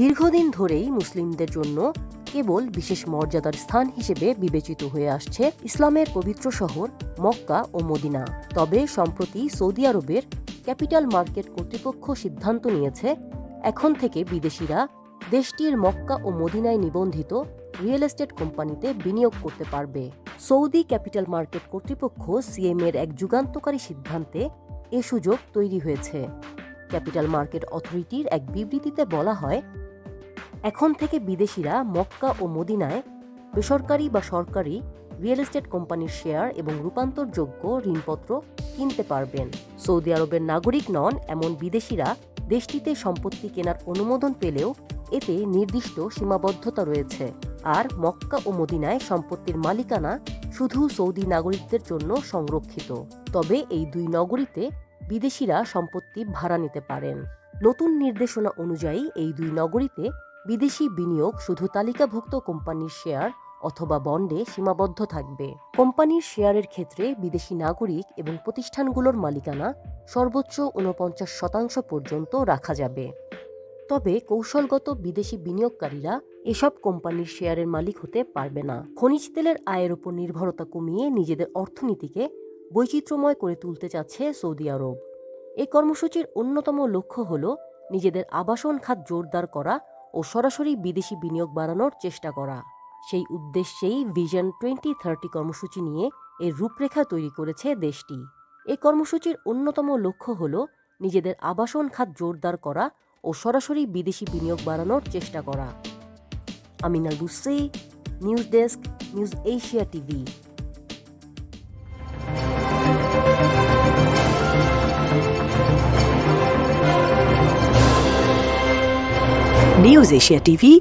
দীর্ঘদিন ধরেই মুসলিমদের জন্য কেবল বিশেষ মর্যাদার স্থান হিসেবে বিবেচিত হয়ে আসছে ইসলামের পবিত্র শহর মক্কা ও মদিনা। তবে সম্প্রতি সৌদি আরবের ক্যাপিটাল মার্কেট কর্তৃপক্ষ সিদ্ধান্ত নিয়েছে, এখন থেকে বিদেশিরা দেশটির মক্কা ও মদিনায় নিবন্ধিত রিয়েল এস্টেট কোম্পানিতে বিনিয়োগ করতে পারবে। সৌদি ক্যাপিটাল মার্কেট কর্তৃপক্ষ সিএম এর এক যুগান্তকারী সিদ্ধান্তে এ সুযোগ তৈরি হয়েছে। ক্যাপিটাল মার্কেট অথরিটির এক বিবৃতিতে বলা হয় এখন থেকে বিদেশিরা মক্কা ও মদিনায় বেসরকারি বা সরকারি রিয়েল এস্টেট কোম্পানির শেয়ার এবং রূপান্তরযোগ্য ঋণপত্র কিনতে পারবেন। সৌদি আরবের নাগরিক নন, এমন বিদেশিরা দেশটিতে সম্পত্তি কেনার অনুমোদন পেলেও এতে নির্দিষ্ট সীমাবদ্ধতা রয়েছে। আর মক্কা ও মদিনায় সম্পত্তির মালিকানা শুধু সৌদি নাগরিকদের জন্য সংরক্ষিত। তবে এই দুই নগরীতে বিদেশিরা সম্পত্তি ভাড়া নিতে পারেন। নতুন নির্দেশনা অনুযায়ী এই দুই নগরীতে বিদেশি বিনিয়োগ শুধু তালিকাভুক্ত কোম্পানির শেয়ার অথবা বন্ডে সীমাবদ্ধ থাকবে। কোম্পানির শেয়ারের ক্ষেত্রে বিদেশি নাগরিক এবং প্রতিষ্ঠানগুলোর মালিকানা সর্বোচ্চ উনপঞ্চাশ শতাংশ পর্যন্ত রাখা যাবে। তবে কৌশলগত বিদেশি বিনিয়োগকারীরা এসব কোম্পানির শেয়ারের মালিক হতে পারবে না। খনিজ তেলের আয়ের উপর নির্ভরতা কমিয়ে নিজেদের অর্থনীতিকে বৈচিত্র্যময় করে তুলতে চাচ্ছে সৌদি আরব। এই কর্মসূচির অন্যতম লক্ষ্য হল নিজেদের আবাসন খাত জোরদার করা ও সরাসরি বিদেশি বিনিয়োগ বাড়ানোর চেষ্টা করা। সেই উদ্দেশ্যেই ভিশন টোয়েন্টি থার্টি কর্মসূচি নিয়ে এর রূপরেখা তৈরি করেছে দেশটি। এই কর্মসূচির অন্যতম লক্ষ্য হল নিজেদের আবাসন খাত জোরদার করা ও সরাসরি বিদেশি বিনিয়োগ বাড়ানোর চেষ্টা করা। Amina Busi news desk, news Asia TV. News Asia TV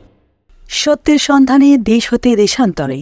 সত্যের সন্ধানে দেশ হতে দেশান্তরে।